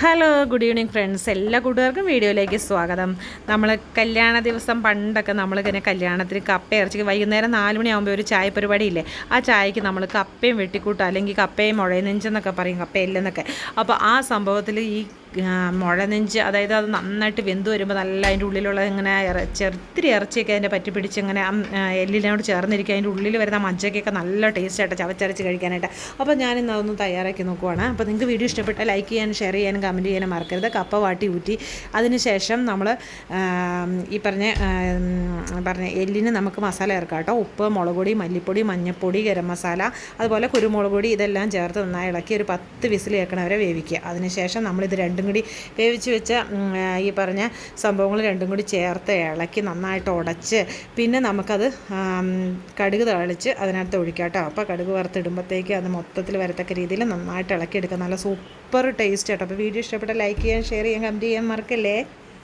Hello good evening friends എല്ലാ കൂട്ടുകാർക്കും വീഡിയോയിലേക്ക് സ്വാഗതം. നമ്മൾ കല്യാണ ദിവസം പണ്ടൊക്കെ നമ്മളിങ്ങനെ കല്യാണത്തിന് കപ്പ ഇറച്ചി വൈകുന്നേരം നാല് മണിയാകുമ്പോൾ ഒരു ചായ പരിപാടിയില്ലേ? ആ ചായക്ക് നമ്മൾ കപ്പയും വെട്ടിക്കൂട്ടും അല്ലെങ്കിൽ കപ്പയും മുഴനെഞ്ചെന്നൊക്കെ പറയും കപ്പയില്ലെന്നൊക്കെ അപ്പോൾ ആ സംഭവത്തിൽ ഈ മുഴനെഞ്ച് അതായത് അത് നന്നായിട്ട് വെന്ത് വരുമ്പോൾ നല്ല അതിന്റെ ഉള്ളിലുള്ള ഇങ്ങനെ ഇറച്ചി ചെറുത്തിരി ഇറച്ചിയൊക്കെ അതിന്റെ പറ്റി പിടിച്ച് ഇങ്ങനെ എല്ലിനോട് ചേർന്നിരിക്കുക അതിന്റെ ഉള്ളിൽ വരുന്ന മജ്ജയ്ക്കൊക്കെ നല്ല ടേസ്റ്റ് ആയിട്ട് ചവച്ചരച്ച് കഴിക്കാനായിട്ട്. അപ്പോൾ ഞാനിന്ന് അതൊന്ന് തയ്യാറാക്കി നോക്കുവാണ്. അപ്പോൾ നിങ്ങൾക്ക് വീഡിയോ ഇഷ്ടപ്പെട്ടാൽ ലൈക്ക് ചെയ്യാനും ഷെയർ ചെയ്യാനും കമന്റ് ചെയ്യാനും മറക്കരുത്. കപ്പ വാട്ടി ഊറ്റി. അതിനുശേഷം നമ്മൾ ഈ പറഞ്ഞ പറഞ്ഞ എല്ലിന് നമുക്ക് മസാല ചേർക്കാം കേട്ടോ. ഉപ്പ് മുളക് പൊടി മല്ലിപ്പൊടി മഞ്ഞൾപ്പൊടി ഗരം മസാല അതുപോലെ കുരുമുളക് പൊടി ഇതെല്ലാം ചേർത്ത് നന്നായി ഇളക്കി ഒരു പത്ത് വിസിൽ വേവിക്കുക. അതിനുശേഷം നമ്മളിത് രണ്ടും കൂടി വേവിച്ച് വെച്ച ഈ പറഞ്ഞ സംഭവങ്ങൾ രണ്ടും കൂടി ചേർത്ത് ഇളക്കി നന്നായിട്ട് ഉടച്ച് പിന്നെ നമുക്കത് കടുക് തളിച്ച് അതിനകത്ത് ഒഴിക്കാം കേട്ടോ. അപ്പോൾ കടുക് വറുത്തിടുമ്പോഴത്തേക്ക് അത് മൊത്തത്തിൽ വരത്തക്ക രീതിയിൽ നന്നായിട്ട് ഇളക്കിയെടുക്കുക നല്ല സൂപ്പർ ടേസ്റ്റ് കേട്ടോ. അപ്പോൾ വീഡിയോ ഇഷ്ടപ്പെട്ട ലൈക്ക് ചെയ്യാൻ ഷെയർ ചെയ്യാൻ കമന്റ് ചെയ്യാൻ മറക്കല്ലേ?